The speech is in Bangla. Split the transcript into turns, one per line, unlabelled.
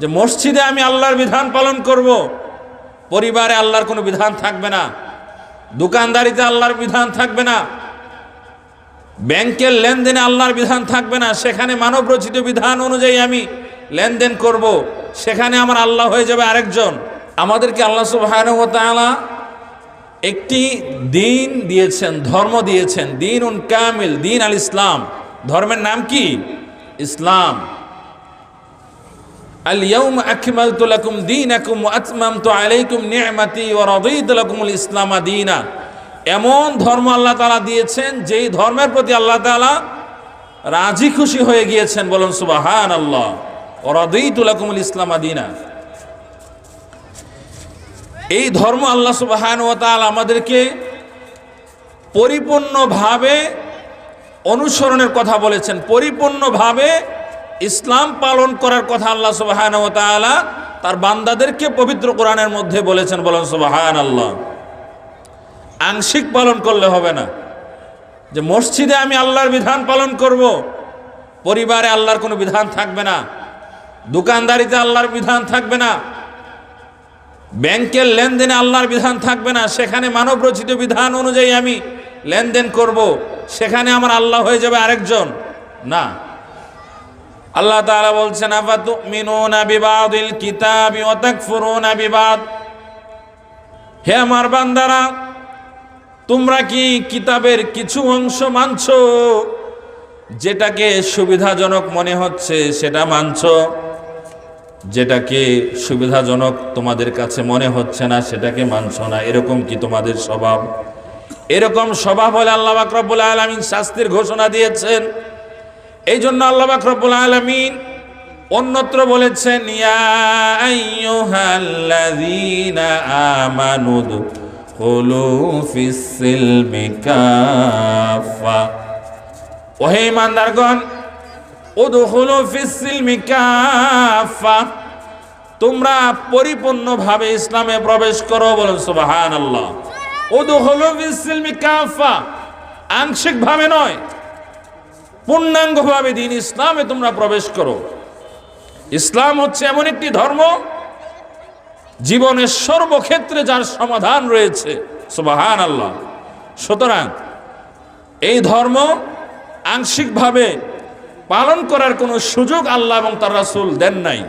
যে মসজিদে আমি আল্লাহর বিধান পালন করব, পরিবারে আল্লাহর কোনো বিধান থাকবে না, দোকানদারিতে আল্লাহর বিধান থাকবে না, ব্যাংকের লেনদেনে আল্লাহর বিধান থাকবে না, সেখানে মানব রচিত বিধান অনুযায়ী আমি লেনদেন করব, সেখানে আমার আল্লাহ হয়ে যাবে আরেকজন। আমাদেরকে আল্লাহ তাআলা একটি দিন দিয়েছেন, ধর্ম দিয়েছেন দিন উন কামিল, দিন আল ইসলাম। ধর্মের নাম কি? ইসলাম। আলিয়াউম আকমাল তুলাকুম দিন তো আলাইকুম নিয়ামাতি ও রদিতুল ইসলামা এমন ধর্ম আল্লাহ তালা দিয়েছেন, যেই ধর্মের প্রতি আল্লাহ তালা রাজি খুশি হয়ে গিয়েছেন। বলুন সুবাহান আল্লাহ ও রদিতুল ইসলামা দিনা। এই ধর্ম আল্লাহ সুবাহান ও তাল আমাদেরকে পরিপূর্ণভাবে অনুসরণের কথা বলেছেন। পরিপূর্ণভাবে ইসলাম পালন করার কথা আল্লাহ সুবাহান তার বান্দাদেরকে পবিত্র কোরআনের মধ্যে বলেছেন, বলেন সুবাহান আল্লাহ আংশিক পালন করলে হবে না। যে মসজিদে আমি আল্লাহর বিধান পালন করব, পরিবারে আল্লাহর কোনো বিধান থাকবে না, দোকানদারিতে আল্লাহর বিধান থাকবে না, ব্যাংকের লেনদেনে আল্লাহর বিধান থাকবে না, সেখানে মানব রচিত বিধান অনুযায়ী আমি লেনদেন করব, সেখানে আমার আল্লাহ হয়ে যাবে আরেকজন। না। আল্লাহ তাআলা বলছেন, আফাতুমিনুনা বিবাদিল কিতাবি ওয়া তাকফুরুনা বিবাদ? হে আমার বান্দারা, তোমরা কি কিতাবের কিছু অংশ মানছো? যেটাকে সুবিধাজনক মনে হচ্ছে, সেটা মানছো। যেটাকে সুবিধাজনক তোমাদের কাছে মনে হচ্ছে না, সেটাকে মানছো না। এরকম কি তোমাদের স্বভাব? এরকম স্বভাব হলে আল্লাহ বাকরবুল আলমিন শাস্তির ঘোষণা দিয়েছেন। এই জন্য আল্লাহ বাকরবুল আলমিন অন্যত্র বলেছেন আইয়ুহাল্লাযীনা আমানু দুখুলু ফিস-সিলমি কাফা ওহে ইমানদারগণ তোমরা পরিপূর্ণভাবে ইসলামে প্রবেশ করো, বলুন ফিস-সিলমি কাফা আংশিকভাবে নয় পূর্ণাঙ্গভাবে দিন ইসলামে তোমরা প্রবেশ করো। ইসলাম হচ্ছে এমন একটি ধর্ম, জীবনের সর্বক্ষেত্রে যার সমাধান রয়েছে। সুবাহান আল্লাহ সুতরাং এই ধর্ম আংশিকভাবে পালন করার কোনো সুযোগ আল্লাহ এবং তার রাসুল দেন নাই।